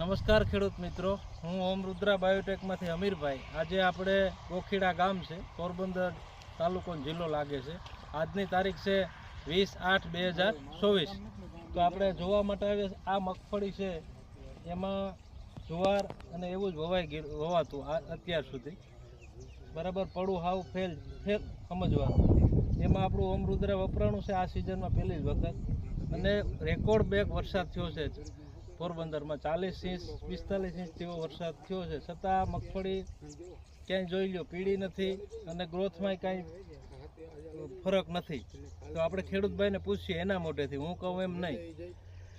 નમસ્કાર ખેડૂત મિત્રો. હું ઓમ રુદ્રા બાયોટેકમાંથી અમીરભાઈ. આજે આપણે ગોખીડા ગામ છે. પોરબંદર તાલુકો જિલ્લો લાગે છે. આજની તારીખ છે વીસ આઠ બે હજાર ચોવીસ. તો આપણે જોવા માટે આવીએ આ મગફળી છે. એમાં જુવાર અને એવું જ વવાઈ વવાતું આ અત્યાર સુધી. બરાબર પડું હાવ ફેલ ફેલ સમજવાનું એમાં આપણું ઓમ રુદ્રા વપરાણું છે. આ સિઝનમાં પહેલી જ વખત. અને રેકોર્ડ બેક વરસાદ થયો છે. પોરબંદરમાં ચાલીસ ઇંચ પિસ્તાલીસ ઇંચ જેવો વરસાદ થયો છે. છતાં મગફળી ક્યાંય જોઈ લ્યો પીળી નથી અને ગ્રોથમાં કાંઈ ફરક નથી. તો આપણે ખેડૂતભાઈને પૂછીએ એના મોઢેથી. હું કહું એમ નહીં.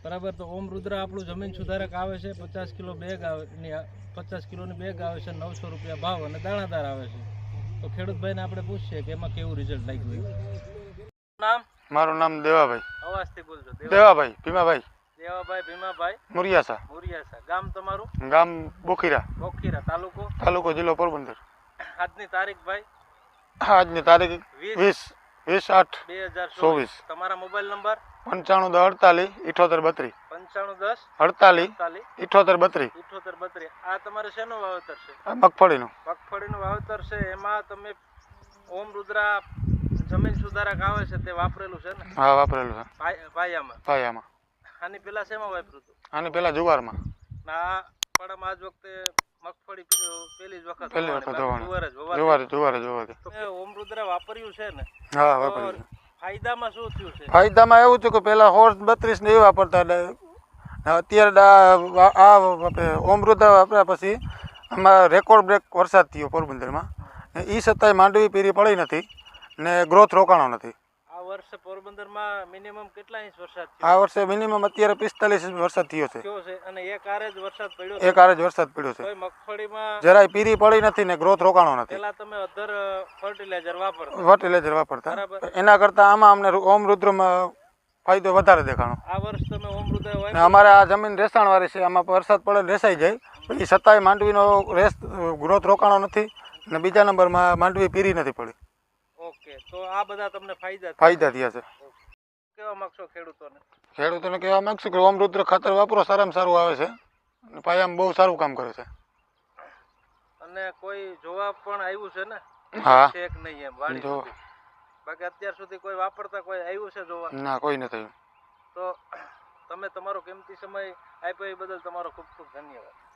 બરાબર? તો ઓમ રુદ્ર આપણું જમીન સુધારક આવે છે પચાસ કિલો બેગ આવે પચાસ કિલોની બેગ આવે છે નવસો રૂપિયા ભાવ અને દાણાદાર આવે છે. તો ખેડૂતભાઈને આપણે પૂછીએ કે એમાં કેવું રિઝલ્ટ લાગ્યું નામ મારું નામ દેવાભાઈ. અવાજથી બોલજો દેવાભાઈ ભીમાભાઈ. દેવાભાઈ ભીમાભાઈ મુરિયાસા મુરિયાસા ગામ તમારું? ગામ બોખીરા. બોખીરા તાલુકો? તાલુકો જિલ્લો પોરબંદર. આજની તારીખ ભાઈ? આજની તારીખ વીસ. વીસ. આઠ બે હજાર ચોવીસ. તમારા મોબાઈલ નંબર? પંચાણું દસ અડતાલીસ ઇઠોતેર બત્રીસ. પંચાણું દસ અડતાલીસ ઇઠોતેર બત્રીસ. ઇઠોતેર બત્રીસ. આ તમારે શેનું વાવેતર છે? મગફળીનું. મગફળીનું વાવેતર છે. એમાં તમે ઓમ રુદ્રા જમીન સુધારક આવે છે તે વાપરેલું છે ને? હા વાપરેલું છે. પાયામાં પાયામાં આની પેલા શેમાં વાપર્યું હતું આની પેલા જુવારમાં. ના પણ આજ વખતે મગફળી પેલી જ વખત પેલી વખત. જુવાર જ. જુવારે જુવારે જુવારે. ઓમ રુદ્રા વાપર્યું છે ને? હા વાપર્યું ફાયદામાં શું થયું છે? ફાયદામાં એવું થયું કે પેલા હોર્સ બત્રીસ ને એ વાપરતા એટલે અત્યારે આ આપણે ઓમૃતા વાપર્યા પછી આમાં રેકોર્ડ બ્રેક વરસાદ થયો પોરબંદરમાં. એ છતાંય માંડવી પીરી પડી નથી ને ગ્રોથ રોકાણો નથી. વર્ષે પોરબંદરમાં મિનિમમ કેટલા ઇંચ વરસાદ આ વર્ષે મિનિમમ અત્યારે પિસ્તાલીસ ઇંચ વરસાદ થયો છે. થયો છે અને એક આરે જ વરસાદ પડ્યો એક આરે જ વરસાદ પડ્યો છે. કોઈ મગફળીમાં જરાય પીરી પડી નથી ને ગ્રોથ રોકાણો નથી. પેલા તમે અધર ફર્ટિલાઇઝર વાપરતા. ફર્ટિલાઇઝર વાપરતા. એના કરતાં આમાં અમને ઓમ રુદ્રમાં ફાયદો વધારે દેખાણો. આ વર્ષ તમે ઓમ રુદ્ર હોય અમારે આ જમીન રેસાણવાળી છે આમાં વરસાદ પડે રેસાઈ જાય. પછી એ છતાંય માંડવીનો રેસ ગ્રોથ રોકાણો નથી. ને બીજા નંબરમાં માંડવી પીરી નથી પડી. ઓકે તો આ બધા તમને ફાયદા ફાયદા થયા છે. કેવા માંગશો ખેડૂતોને? ખેડૂતોને કહેવા માંગશો કે ઓમરુદ્ર ખાતર વાપરો સારામાં સારું આવે છે. અને પાયામાં બહુ સારું કામ કરે છે. અને કોઈ જોવા પણ આવ્યું છે ને? હા. છે કે નહીં એમ વાડી જો. બાકી અત્યાર સુધી કોઈ વાપરતા કોઈ આવ્યું છે જોવા? ના કોઈ નથી તો તમે તમારો કિંમતી સમય આપ્યો એ બદલ તમારો ખૂબ ખૂબ ધન્યવાદ.